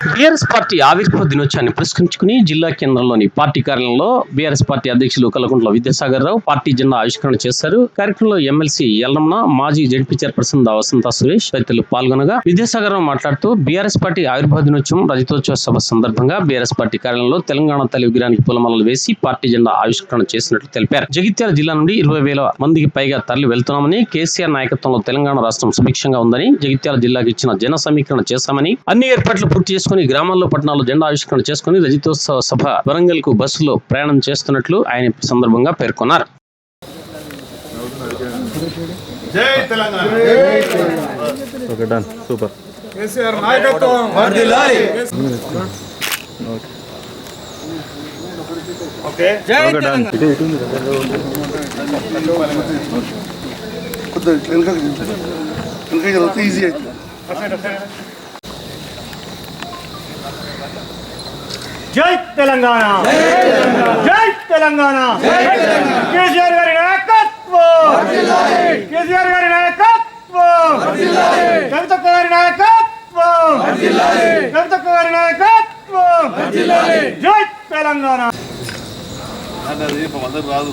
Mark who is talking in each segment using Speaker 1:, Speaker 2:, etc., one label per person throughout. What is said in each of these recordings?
Speaker 1: BRS party ఆవిర్భావ దినోత్సవాన్ని పురస్కరించుకుని జిల్లా కేంద్రంలోని పార్టీ కార్యాలయంలో బీఆర్ఎస్ పార్టీ అధ్యక్షులు కలకుంట్ల విద్యాసాగర్ రావు పార్టీ జెండా ఆవిష్కరణ చేశారు. కార్యక్రమంలో ఎమ్మెల్సీ ఎల్లమ్మ మాజీ జడ్పీ చైర్పర్సన్ దా వసంత సురేష్ తదితరులు పాల్గొనగా విద్యాసాగర్ రావు మాట్లాడుతూ బీఆర్ఎస్ పార్టీ ఆవిర్భావ దినోత్సవం రజతోత్సవ సభ సందర్భంగా బీఆర్ఎస్ పార్టీ కార్యాలయంలో తెలంగాణ తల్లి విగ్రహానికి పూలమాలలు వేసి పార్టీ జెండా ఆవిష్కరణ చేసినట్లు తెలిపారు. జగిత్యాల జిల్లా నుండి ఇరవై వేల మందికి పైగా తరలి వెళ్తున్నామని కేసీఆర్ నాయకత్వంలో తెలంగాణ రాష్ట్రం సుభిక్షంగా ఉందని జగిత్యాల జిల్లాకు ఇచ్చిన జన సమీకరణ చేశామని అన్ని ఏర్పాట్లు పూర్తి చేసుకుని గ్రామాల్లో పట్టణాల్లో జెండా ఆవిష్కరణ చేసుకుని రజతోత్సవ సభ వరంగల్కు బస్సులో ప్రయాణం చేస్తున్నట్లు ఆయన సందర్భంగా పేర్కొన్నారు
Speaker 2: జై Telangana
Speaker 3: okay done super
Speaker 2: KCR నాయకత్వం ఓకే
Speaker 3: ఓకే డన్
Speaker 4: కొద్దిగా వెనక వెనక చదివితే ఈజీ అవుతుంది
Speaker 2: జై తెలంగాణ. జై తెలంగాణ. కేసీఆర్ గారి నాయకత్వం. కేసీఆర్ గారి నాయకత్వం. కవితక్క గారి నాయకత్వం. కవితక్క గారి నాయకత్వం. జై తెలంగాణ.
Speaker 4: రాదు.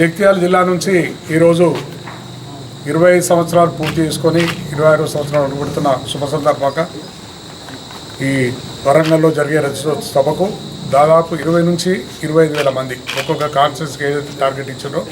Speaker 5: జగిత్యాల జిల్లా నుంచి ఈరోజు ఇరవై ఐదు సంవత్సరాలు పూర్తి చేసుకొని ఇరవై ఆరో సంవత్సరాలు అడుగుతున్న శుభ సందర్భంగా ఈ వరంగల్లో జరిగే రజతోత్సవ సభకు దాదాపు ఇరవై నుంచి ఇరవై ఐదు వేల మంది ఒక్కొక్క కాన్ఫరెన్స్కి ఏదైతే టార్గెట్ ఇచ్చారో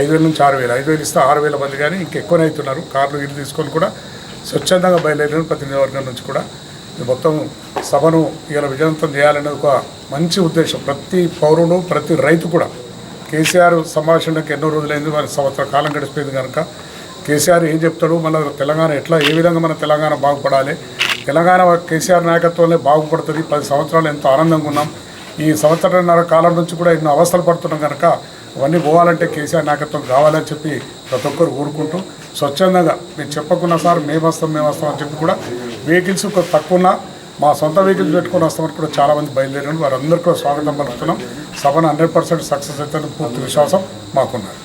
Speaker 5: ఐదు వేల నుంచి ఆరు వేలు ఐదు వేలు ఇస్తే ఆరు వేల మంది కానీ ఇంకెక్కువనే అవుతున్నారు. కార్లు ఇల్లు తీసుకొని కూడా స్వచ్ఛందంగా బయలుదేరిన ప్రతి నియోజకవర్గం నుంచి కూడా మొత్తం సభను ఇలా విజయవంతం చేయాలనే ఒక మంచి ఉద్దేశం. ప్రతి పౌరుడు ప్రతి రైతు కూడా కేసీఆర్ సంభాషణకు ఎన్నో రోజులైంది మరి సంవత్సర కాలం గడిచిపోయింది కనుక. కేసీఆర్ ఏం చెప్తాడు? మన తెలంగాణ ఎట్లా ఏ విధంగా మన తెలంగాణ బాగుపడాలి? తెలంగాణ కేసీఆర్ నాయకత్వంలో బాగుపడుతుంది. పది సంవత్సరాలు ఎంతో ఆనందంగా ఉన్నాం. ఈ సంవత్సరంన్నర కాలం నుంచి కూడా ఎన్నో అవస్థలు పడుతున్నాం కనుక అవన్నీ పోవాలంటే కేసీఆర్ నాయకత్వం కావాలని చెప్పి ప్రతి ఒక్కరు కోరుకుంటూ స్వచ్ఛందంగా మీరు చెప్పకున్నా సార్ మేము వస్తాం మేము వస్తాం అని చెప్పి కూడా వెహికల్స్ తక్కువ మా సొంత వెహికల్స్ పెట్టుకుని వస్తామని కూడా చాలామంది బయలుదేరారు వారందరికీ కూడా స్వాగతం పలుకుతున్నాం. సభను హండ్రెడ్ పర్సెంట్ సక్సెస్ అవుతుందని పూర్తి విశ్వాసం మాకున్నారు.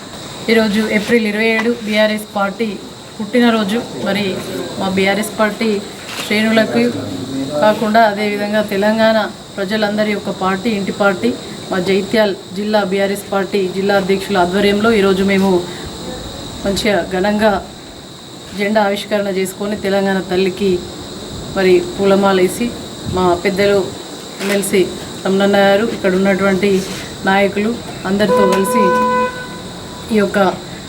Speaker 6: ఈరోజు ఏప్రిల్ ఇరవై ఏడు బీఆర్ఎస్ పార్టీ పుట్టినరోజు. మరి మా బీఆర్ఎస్ పార్టీ శ్రేణులకు కాకుండా అదేవిధంగా తెలంగాణ ప్రజలందరి యొక్క పార్టీ ఇంటి పార్టీ మా జైత్యాల్ జిల్లా బీఆర్ఎస్ పార్టీ జిల్లా అధ్యక్షుల ఆధ్వర్యంలో ఈరోజు మేము మంచిగా ఘనంగా జెండా ఆవిష్కరణ చేసుకొని తెలంగాణ తల్లికి మరి పూలమాల వేసి మా పెద్దలు ఎమ్మెల్సీ రమణన్న గారు ఇక్కడ ఉన్నటువంటి నాయకులు అందరితో కలిసి ఈ యొక్క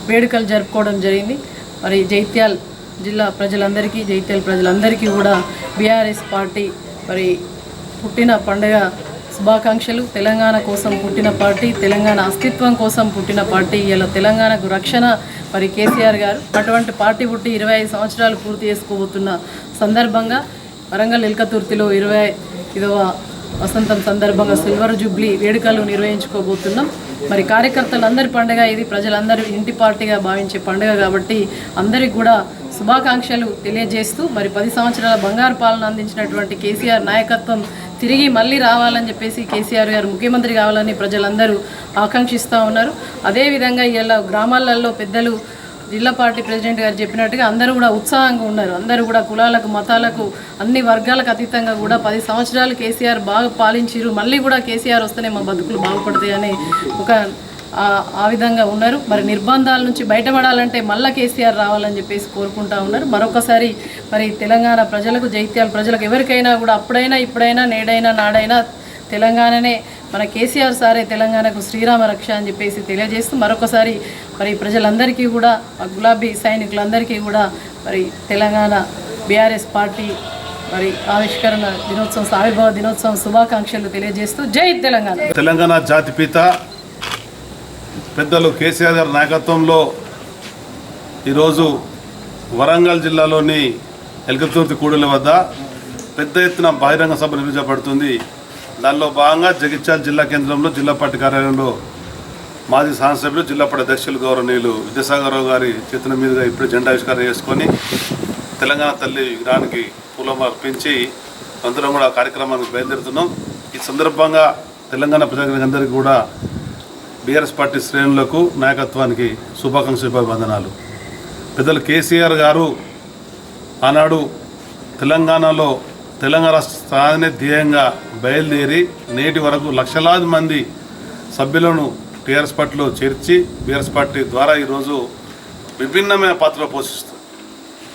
Speaker 6: వేడుకలు జరుపుకోవడం జరిగింది. మరి జైత్యాల్ జిల్లా ప్రజలందరికీ జైత్యాల్ ప్రజలందరికీ కూడా బీఆర్ఎస్ పార్టీ మరి పుట్టిన పండుగ శుభాకాంక్షలు. తెలంగాణ కోసం పుట్టిన పార్టీ తెలంగాణ అస్తిత్వం కోసం పుట్టిన పార్టీ ఇలా తెలంగాణకు రక్షణ మరి కేసీఆర్ గారు అటువంటి పార్టీ పుట్టి ఇరవై ఐదు సంవత్సరాలు పూర్తి చేసుకోబోతున్న సందర్భంగా వరంగల్ ఎల్కతుర్తిలో ఇరవై ఇదవ వసంతం సందర్భంగా సిల్వర్ జూబ్లీ వేడుకలు నిర్వహించుకోబోతున్నాం. మరి కార్యకర్తలందరి పండుగ ఇది ప్రజలందరూ ఇంటి పార్టీగా భావించే పండుగ కాబట్టి అందరికి కూడా శుభాకాంక్షలు తెలియజేస్తూ మరి పది సంవత్సరాల బంగారు పాలన అందించినటువంటి కేసీఆర్ నాయకత్వం తిరిగి మళ్ళీ రావాలని చెప్పేసి కేసీఆర్ గారు ముఖ్యమంత్రి కావాలని ప్రజలందరూ ఆకాంక్షిస్తూ ఉన్నారు. అదేవిధంగా ఇలా గ్రామాలలో పెద్దలు జిల్లా పార్టీ ప్రెసిడెంట్ గారు చెప్పినట్టుగా అందరూ కూడా ఉత్సాహంగా ఉన్నారు. అందరూ కూడా కులాలకు మతాలకు అన్ని వర్గాలకు అతీతంగా కూడా పది సంవత్సరాలు కేసీఆర్ బాగా పాలించారు మళ్ళీ కూడా కేసీఆర్ వస్తేనే మా బతుకులు బాగుపడతాయి అనే ఒక ఆ- ఆ విధంగా ఉన్నారు. మరి నిర్బంధాల నుంచి బయటపడాలంటే మళ్ళా కేసీఆర్ రావాలని చెప్పేసి కోరుకుంటా ఉన్నారు. మరొకసారి మరి తెలంగాణ ప్రజలకు జైత్యాల ప్రజలకు ఎవరికైనా కూడా అప్పుడైనా ఇప్పుడైనా నేడైనా నాడైనా తెలంగాణనే మన కేసీఆర్ సారే తెలంగాణకు శ్రీరామ రక్ష అని చెప్పేసి తెలియజేస్తూ మరొకసారి మరి ప్రజలందరికీ కూడా ఆ గులాబీ సైనికులందరికీ కూడా మరి తెలంగాణ బీఆర్ఎస్ పార్టీ మరి ఆవిష్కరణ దినోత్సవం ఆవిర్భావ దినోత్సవం శుభాకాంక్షలు తెలియజేస్తూ జై తెలంగాణ.
Speaker 4: తెలంగాణ జాతిపిత పెద్దలు కేసీఆర్ గారి నాయకత్వంలో ఈరోజు వరంగల్ జిల్లాలోని ఎల్కతుర్తి కూడలి వద్ద పెద్ద ఎత్తున బహిరంగ సభ నిర్వహించబడుతుంది. దానిలో భాగంగా జగిత్యాల జిల్లా కేంద్రంలో జిల్లా పార్టీ కార్యాలయంలో మాజీ శాసనసభ్యులు జిల్లా పార్టీ అధ్యక్షులు గౌరవనీయులు విద్యాసాగరరావు గారి చేతుల మీదుగా ఇప్పుడు జెండా ఆవిష్కరణ చేసుకొని తెలంగాణ తల్లి విగ్రహానికి పూలం అర్పించి అందరం కూడా ఆ కార్యక్రమానికి బయలుదేరుతున్నాం. ఈ సందర్భంగా తెలంగాణ ప్రజలందరికీ కూడా బీఆర్ఎస్ పార్టీ శ్రేణులకు నాయకత్వానికి శుభాకాంక్షలు అభివందనాలు పెద్దలు కేసీఆర్ గారు ఆనాడు తెలంగాణలో తెలంగాణ సాధనే ధ్యేయంగా బయలుదేరి నేటి వరకు లక్షలాది మంది సభ్యులను టీఆర్ఎస్ పార్టీలో చేర్చి బీఆర్ఎస్ పార్టీ ద్వారా ఈరోజు విభిన్నమైన పాత్ర పోషిస్తుంది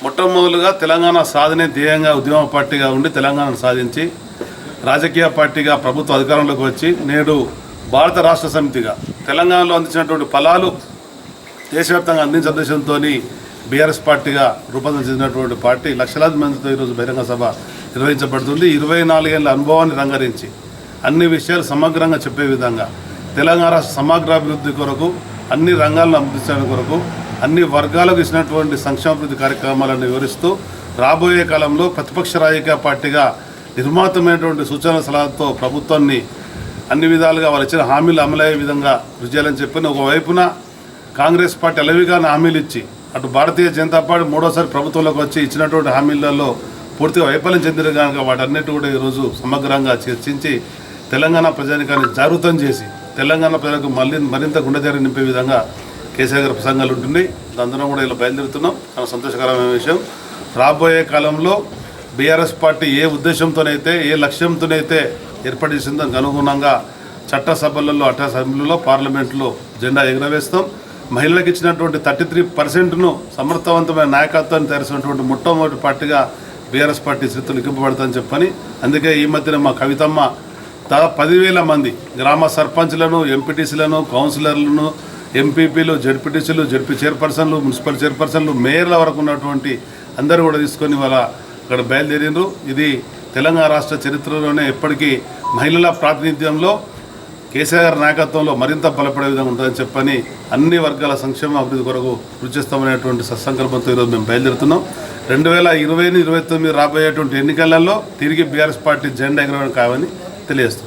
Speaker 4: మొట్టమొదలుగా తెలంగాణ సాధనే ధ్యేయంగా ఉద్యమ పార్టీగా ఉండి తెలంగాణను సాధించి రాజకీయ పార్టీగా ప్రభుత్వ అధికారంలోకి వచ్చి నేడు భారత రాష్ట్ర సమితిగా తెలంగాణలో అందించినటువంటి ఫలాలు దేశవ్యాప్తంగా అందించే ఉద్దేశంతో బీఆర్ఎస్ పార్టీగా రూపాంతరం చెందినటువంటి పార్టీ లక్షలాది మందితో ఈరోజు బహిరంగ సభ నిర్వహించబడుతుంది. ఇరవై నాలుగేళ్ళ అనుభవాన్ని రంగరించి అన్ని విషయాలు సమగ్రంగా చెప్పే విధంగా తెలంగాణ రాష్ట్ర సమగ్రాభివృద్ధి కొరకు అన్ని రంగాలను అభివృద్ధి కొరకు అన్ని వర్గాలకు ఇచ్చినటువంటి సంక్షేమాభివృద్ధి కార్యక్రమాలను వివరిస్తూ రాబోయే కాలంలో ప్రతిపక్ష రాజకీయ పార్టీగా నిర్మాతమైనటువంటి సూచనల సలహాతో ప్రభుత్వాన్ని అన్ని విధాలుగా వారు ఇచ్చిన హామీలు అమలయ్యే విధంగా కృషి చేయాలని చెప్పిన ఒకవైపున కాంగ్రెస్ పార్టీ అలవిగా హామీలు ఇచ్చి అటు భారతీయ జనతా పార్టీ మూడోసారి ప్రభుత్వంలోకి వచ్చి ఇచ్చినటువంటి హామీలలో పూర్తిగా వైఫల్యం చెందిన కనుక వాటన్నిటి కూడా ఈరోజు సమగ్రంగా చర్చించి తెలంగాణ ప్రజానికాన్ని జాగృతం చేసి తెలంగాణ ప్రజలకు మళ్ళీ మరింత గుండెజారి నింపే విధంగా కేసీఆర్ గారి ప్రసంగాలు ఉంటున్నాయి. దాని కూడా ఇలా బయలుదేరుతున్నాం. చాలా సంతోషకరమైన విషయం. రాబోయే కాలంలో బీఆర్ఎస్ పార్టీ ఏ ఉద్దేశంతోనైతే ఏ లక్ష్యంతోనైతే ఏర్పాటు చేసిందో అనుగుణంగా చట్టసభలలో అట్ట అసెంబ్లీలో పార్లమెంట్లో జెండా ఎగురవేస్తాం. మహిళలకు ఇచ్చినటువంటి థర్టీ త్రీ పర్సెంట్ను సమర్థవంతమైన నాయకత్వాన్ని తెరిచినటువంటి మొట్టమొదటి పార్టీగా బీఆర్ఎస్ పార్టీ శ్రీతులు లిఖింపబడతాయని చెప్పని అందుకే ఈ మధ్యన మా కవితమ్మ దాదాపు పదివేల మంది గ్రామ సర్పంచ్లను ఎంపీటీసీలను కౌన్సిలర్లను ఎంపీపీలు జడ్పీటీసీలు జడ్పీ చైర్పర్సన్లు మున్సిపల్ చైర్పర్సన్లు మేయర్ల వరకు ఉన్నటువంటి అందరూ కూడా తీసుకొని వాళ్ళ అక్కడ బయలుదేరిండ్రు. ఇది తెలంగాణ రాష్ట్ర చరిత్రలోనే ఎప్పటికీ మహిళల ప్రాతినిధ్యంలో కేసీఆర్ నాయకత్వంలో మరింత బలపడే విధంగా ఉంటుందని చెప్పని అన్ని వర్గాల సంక్షేమ అభివృద్ధి కొరకు కృషి చేస్తామనేటువంటి సత్సంకల్పంతో ఈరోజు మేము బయలుదేరుతున్నాం. రెండు వేల ఇరవై ఇరవై తొమ్మిది రాబోయేటువంటి ఎన్నికలలో తిరిగి బీఆర్ఎస్ పార్టీ జెండా ఎగరవడం కావని తెలియజేస్తుంది